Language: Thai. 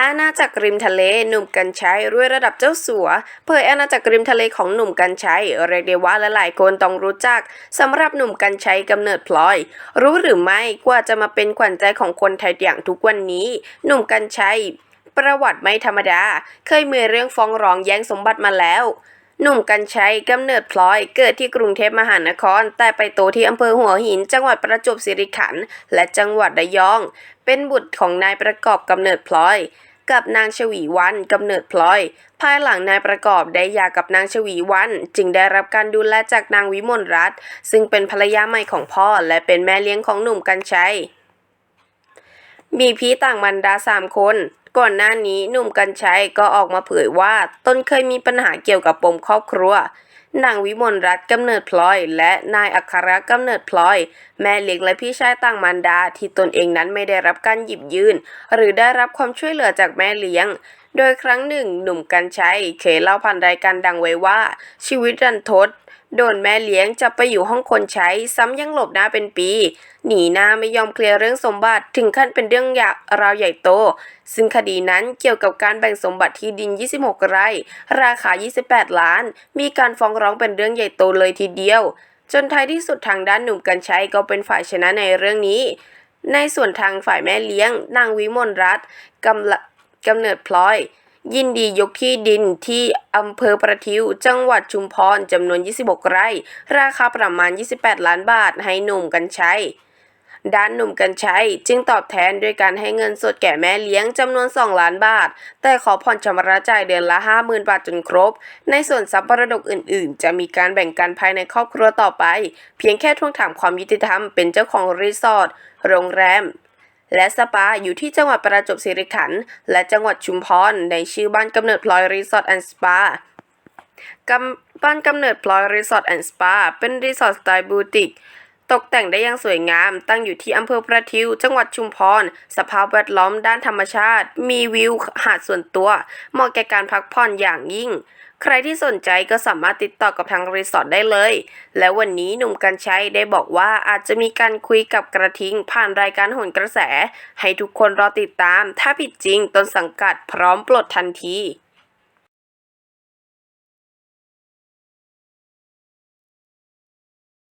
อาณาจักรริมทะเลหนุ่มกัญชัยรวยระดับเจ้าสัว เผยอาณาจักรริมทะเลของหนุ่มกัญชัยเรียกได้ว่าหลายๆคนต้องรู้จักสำหรับหนุ่มกัญชัยกำเนิดพลอย รู้หรือไม่กว่าจะมาเป็นขวัญใจของคนไทยอย่างทุกวันนี้ หนุ่มกัญชัยประวัติไม่ธรรมดา เคยมีเรื่องฟ้องร้องแย่งสมบัติมาแล้ว หนุ่มกัญชัยกำเนิดพลอยเกิดที่กรุงเทพมหานคร แต่ไปโตที่อำเภอหัวหิน จังหวัดประจวบคีรีขันธ์และจังหวัดระยอง เป็นบุตรของนายประกอบกำเนิดพลอย กับนางชวีวันกำเนิดพลอย ภายหลังนายประกอบได้หย่ากับนางชวีวัน จึงได้รับการดูแลจากนางวิมลรัตน์ซึ่งเป็นภรรยาใหม่ของพ่อ และเป็นแม่เลี้ยงของหนุ่มกัญชัยมีพี่ต่างมันดาสามคน ก่อนหน้านี้หนุ่มกัญชัยก็ออกมาเผยว่าตนเคยมีปัญหาเกี่ยวกับปมครอบครัวนางวิมลรัตน์กำเนิดพลอย และนายอัครกำเนิดพลอย แม่เลี้ยงและพี่ชายต่างมันดาที่ตนเองนั้นไม่ได้รับการหยิบยื่นหรือได้รับความช่วยเหลือจากแม่เลี้ยง โดยครั้งหนึ่งหนุ่มกัญชัยเคยเล่าผ่านรายการดังไว้ว่า ชีวิตรันทดโดนแม่เลี้ยงจับไปอยู่ห้องคนใช้ ซ้ำยังหลบหน้าเป็นปี หนีหน้าไม่ยอมเคลียร์เรื่องสมบัติถึงขั้นเป็นเรื่องใหญ่ราวใหญ่โต ซึ่งคดีนั้นเกี่ยวกับการแบ่งสมบัติที่ดิน 26 ไร่ ราคา 28 ล้าน มีการฟ้องร้องเป็นเรื่องใหญ่โตเลยทีเดียว จนท้ายที่สุดทางด้านหนุ่มกัญชัยก็เป็นฝ่ายชนะในเรื่องนี้ ในส่วนทางฝ่ายแม่เลี้ยง นางวิมลรัตน์กำละ กำเนิดพลอย ยินดียกที่ดินที่อำเภอประทิว จังหวัดชุมพรจำนวน 26 ไร่ ราคาประมาณ 28 ล้านบาทให้หนุ่มกัญชัยด้านหนุ่มกัญชัยจึงตอบแทนด้วยการให้เงินสดแก่แม่เลี้ยงจำนวน 2 ล้านบาท แต่ขอผ่อนชำระจ่ายเดือนละ 50,000 บาทจนครบ ในส่วนทรัพย์มรดกอื่น ๆ จะมีการแบ่งกันภายในครอบครัวต่อไป เพียงแค่ทวงถามความยุติธรรมเป็นเจ้าของรีสอร์ทโรงแรม และสปาอยู่ที่จังหวัดประจวบคีรีขันธ์และจังหวัดชุมพรในชื่อบ้านกำเนิดพลอยรีสอร์ทแอนด์สปากำบ้านกำเนิดพลอยรีสอร์ทแอนด์สปาเป็นรีสอร์ทสไตล์บูติก ตกแต่งได้อย่างสวยงาม ตั้งอยู่ที่อำเภอประทิว จังหวัดชุมพร สภาพแวดล้อมด้านธรรมชาติ มีวิวหาดส่วนตัว เหมาะแก่การพักผ่อนอย่างยิ่ง ใครที่สนใจก็สามารถติดต่อกับทางรีสอร์ทได้เลย และวันนี้หนุ่มกัญชัยได้บอกว่าอาจจะมีการคุยกับกระทิงผ่านรายการหนกระแส ให้ทุกคนรอติดตาม ถ้าผิดจริงต้นสังกัดพร้อมปลดทันที